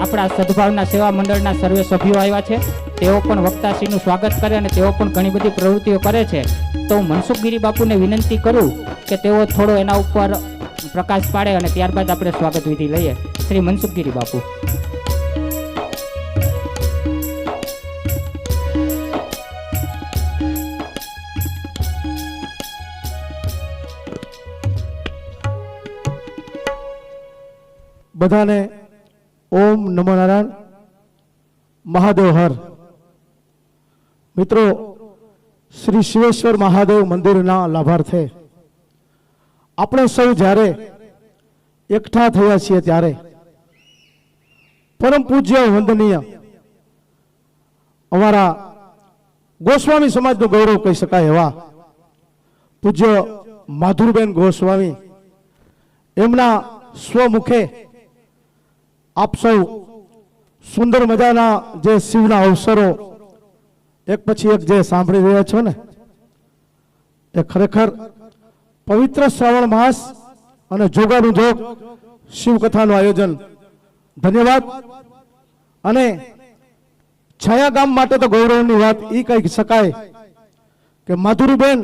આપણા સદભાવના સેવા મંડળના સર્વે સભ્યો આવ્યા છે. તેઓ પણ વક્તાશ્રીનું સ્વાગત કરે અને તેઓ પણ ઘણી બધી પ્રવૃત્તિઓ કરે છે. તો હું મનસુખગીરી બાપુને વિનંતી કરું કે તેઓ થોડો એના ઉપર પ્રકાશ પાડે અને ત્યારબાદ આપણે સ્વાગત વિધિ લઈએ. શ્રી મનસુખગીરી બાપુ. બધાને ઓમ નમો નારાયણ. મહાદેવ હર મિત્રો, શ્રી શિવેશ્વર મહાદેવ મંદિરના લાભાર્થે આપણે સૌ જ્યારે એકઠા થયા છીએ ત્યારે પરમ પૂજ્ય વંદનીય અમારા ગોસ્વામી સમાજનું ગૌરવ કહી શકાય એવા પૂજ્ય માધુરબેન ગોસ્વામી. એમના સ્વમુખે આપ સૌ સુંદર મજાના જે શિવના અવસરો, એક પછી એક જે સાંભળી રહ્યા છો ને, એ ખરેખર પવિત્ર શ્રાવણ માસ અને જોગાનું જોગ શિવકથાનું આયોજન. ધન્યવાદ. અને છાયા ગામ માટે તો ગૌરવની વાત એ કહી શકાય કે માધુરીબેન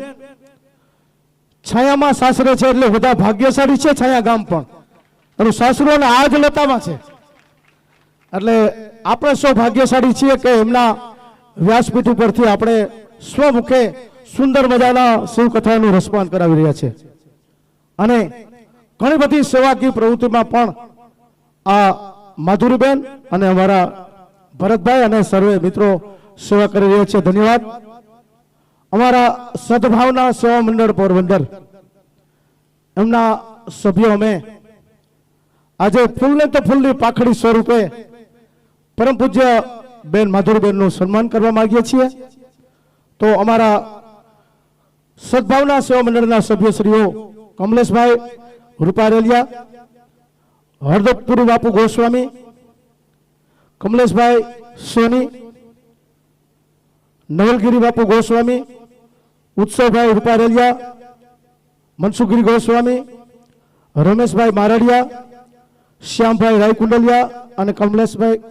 છાયામાં સાસરે છે એટલે બધા ભાગ્યશાળી છે છાયા ગામ પણ. અને સાસરો આ જ લતામાં છે. એટલે આપણે સૌ ભાગ્યશાળી છીએ કે એમના વ્યાસપીઠ ઉપરથી આપણે સ્વમુખે સુંદર મજાના શિવકથાનું રસપાન કરાવી રહ્યા છે અને ઘણી બધી સેવાકીય પ્રવૃત્તિમાં પણ આ માધુરીબેન અને અમારા ભરતભાઈ અને સર્વે મિત્રો સેવા કરી રહ્યા છે. ધન્યવાદ. અમારા સદભાવના સેવા મંડળ પોરબંદર, એમના સભ્યો અમે આજે ફૂલને તો ફૂલની પાખડી સ્વરૂપે પરમ પૂજ્ય બેન માધુરીબેનનું સન્માન કરવા માંગીએ છીએ. તો અમારા સદભાવના સેવા મંડળના સભ્યશ્રીઓ કમલેશભાઈ રૂપારેલિયા હરદપુરી બાપુ ગોસ્વામી, કમલેશભાઈ સોની, નવલગીરી બાપુ ગોસ્વામી, ઉત્સવભાઈ રૂપારેલિયા મનસુખગીરી ગોસ્વામી, રમેશભાઈ મારડિયા, શ્યામભાઈ રાયકુંડલિયા અને કમલેશભાઈ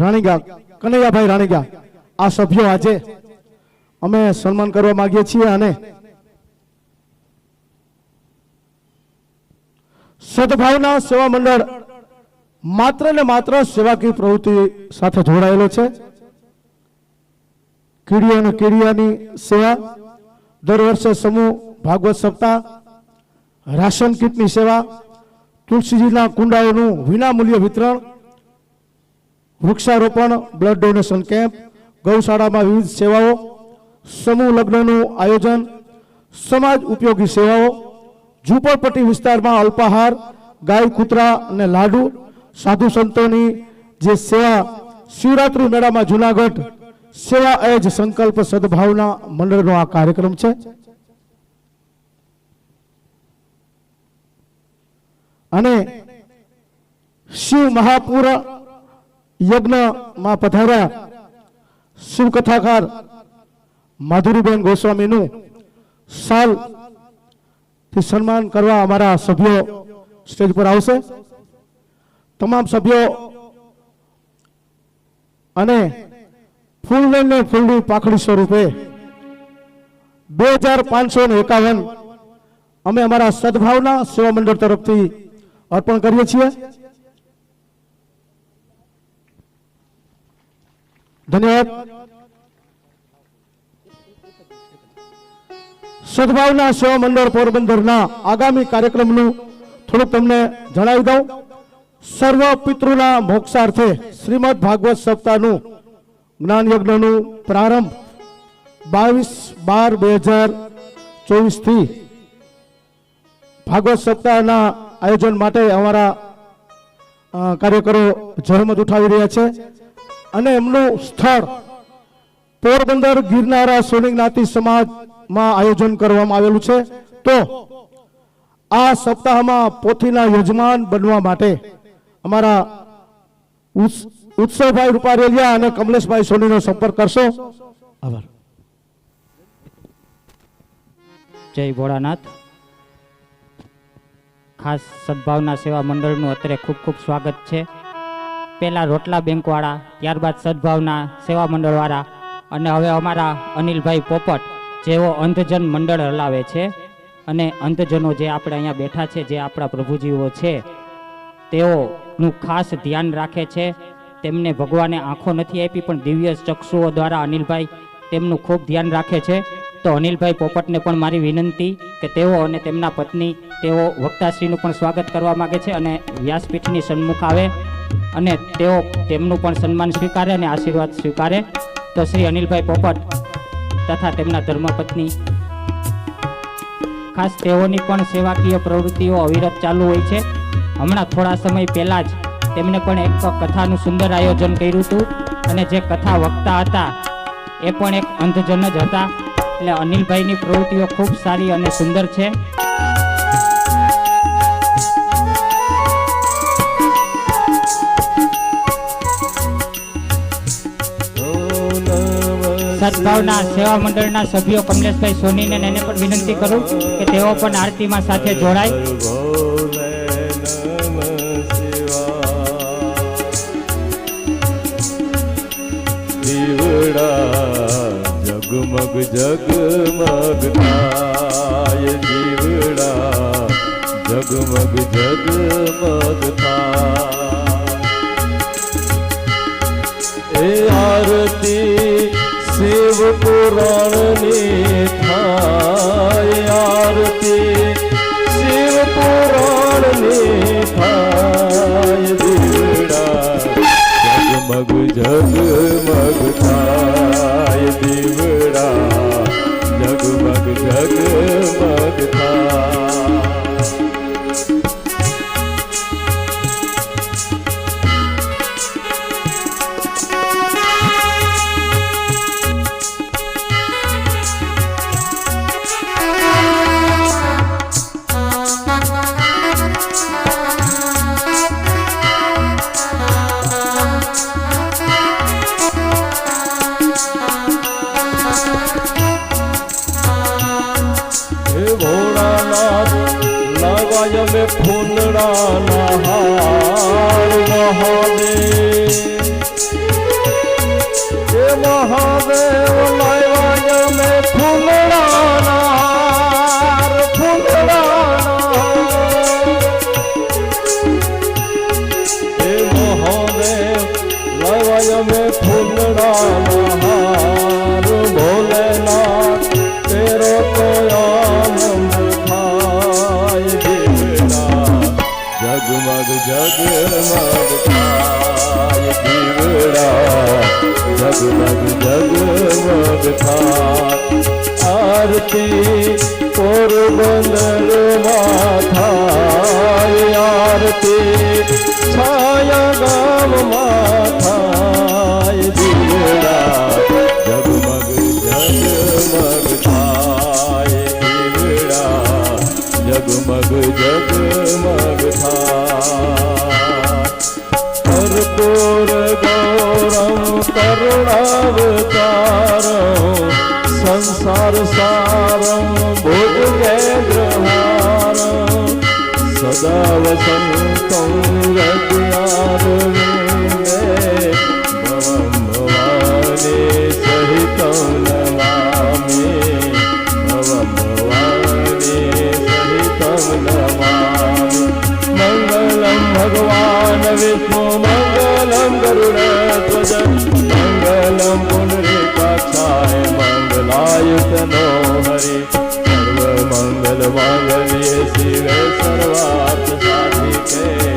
રાણીગા, કનૈયાભાઈ રાણીગા, આ સભ્યો આજે અમે સન્માન કરવા માંગીએ છીએ અને સદભાવના સેવા મંડળ માત્ર ને માત્ર સેવાકીય પ્રવૃત્તિ સાથે જોડાયેલો છે. કીડીઓ અને કીડિયાની સેવા દર વર્ષે સમૂહ ભાગવત સપ્તાહ, રાશન કીટની સેવા, તુલસીજીના કુંડાઓનું વિનામૂલ્ય વિતરણ વૃક્ષારોપણ બ્લડ ડોનેશન કેમ્પ ગૌશાળામાં વિવિધ સેવાઓ, સમૂહ લગ્નનું આયોજન, સમાજ ઉપયોગી સેવાઓ, ઝૂંપડપટ્ટી વિસ્તારમાં અલ્પાહાર, ગાય, કૂતરા અને લાડુ, સાધુ સંતોની જે સેવા, શિવરાત્રી મેળામાં જુનાગઢ, સેવા એજ સંકલ્પ સદભાવના મંડળનો આ કાર્યક્રમ છે. અને શિવ મહાપુર યજ્ઞમાં પધાર્યા. શિવ કથાકાર માધુરીબેન ગોસ્વામીનું સાલથી સન્માન કરવા અમારા સભ્યો સ્ટેજ પર આવશે. તમામ સભ્યો અને ફૂલને ને ફૂલની પાખડી સ્વરૂપે બે હજાર પાંચસો ને એકાવન અમે અમારા સદભાવના સેવા મંડળ તરફથી અર્પણ કરીએ છીએ. ધન્યવાદ. સદભાવના સેવા મંડળ પોરબંદરના આગામી કાર્યક્રમનું થોડુંક તમને જણાવી દઉં. સર્વ પિતૃના મોક્ષાર્થે શ્રીમદ ભાગવત સપ્તાહનું જ્ઞાન યજ્ઞનું પ્રારંભ બાવીસ બાર બે હજાર ચોવીસથી ભાગવત સપ્તાહના આયોજન માટે અમારા કાર્યકરો જહેમત ઉઠાવી રહ્યા છે. અને એમનું સ્થળ પોરબંદર ગિરનારા સોની જ્ઞાતિ સમાજમાં આયોજન કરવામાં આવેલું છે. તો આ સપ્તાહમાં પોથીના યજમાન બનવા માટે અમારા ઉત્સ- ઉત્સવભાઈ રૂપારેલિયા અને કમલેશભાઈ સોનીનો સંપર્ક કરશો. આભાર. જય ભોળાનાથ. ખાસ સદભાવના સેવા મંડળનું અત્યારે ખૂબ ખૂબ સ્વાગત છે. પહેલાં રોટલા બેંકવાળા, ત્યારબાદ સદભાવના સેવા મંડળવાળા અને હવે અમારા અનિલભાઈ પોપટ, જેઓ અંધજન મંડળ હલાવે છે અને અંધજનો જે આપણે અહીંયા બેઠા છે, જે આપણા પ્રભુજીઓ છે, તેઓનું ખાસ ધ્યાન રાખે છે. તેમને ભગવાને આંખો નથી આપી, પણ દિવ્ય ચક્ષુઓ દ્વારા અનિલભાઈ તેમનું ખૂબ ધ્યાન રાખે છે. તો અનિલભાઈ પોપટને પણ મારી વિનંતી કે તેઓ અને તેમના પત્ની, તેઓ વક્તાશ્રીનું પણ સ્વાગત કરવા માગે છે અને વ્યાસપીઠની સન્મુખ આવે. અને તેઓ તેમનું પણ સન્માન સ્વીકારે અને આશીર્વાદ સ્વીકારે. તો શ્રી અનિલભાઈ પોપટ તથા તેમના ધર્મપત્ની, ખાસ તેઓની પણ સેવાકીય પ્રવૃત્તિઓ અવિરત ચાલુ હોય છે. હમણાં થોડા સમય પહેલાં જ તેમને પણ એક કથાનું સુંદર આયોજન કર્યું હતું અને જે કથા વક્તા હતા એ પણ એક અંધજન જ હતા. એટલે અનિલભાઈની પ્રવૃત્તિઓ ખૂબ સારી અને સુંદર છે. સદભાવના સેવા મંડળના સભ્યો કમલેશભાઈ સોનીને એને પણ વિનંતી કરું કે તેઓ પણ આરતીમાં સાથે જોડાય. જગમગ જગમગ થાય. જીવડા જગમગ જગમગ શિવ પુરાણની થાય આરતી. શિવ પુરાણની થાય દીવડા. જગમગ જગમગ થાય દીવડા. જગમગ જગમગ થાય હે મહાદેવ જગમગ જગમગ થાય દીવડા જગમગ જગમગ થાય આરતી પોરબંદરમાં થાય આરતી છાયા ગામમાં થાય કર્પૂર ગૌરમ કરુણાવતારમ સંસાર સારમ ભુજગેન્દ્રહારમ સદા વસંતમ હૃદયારવિંદે માંગલ્યે શિવે સર્વાર્થ સાધિકે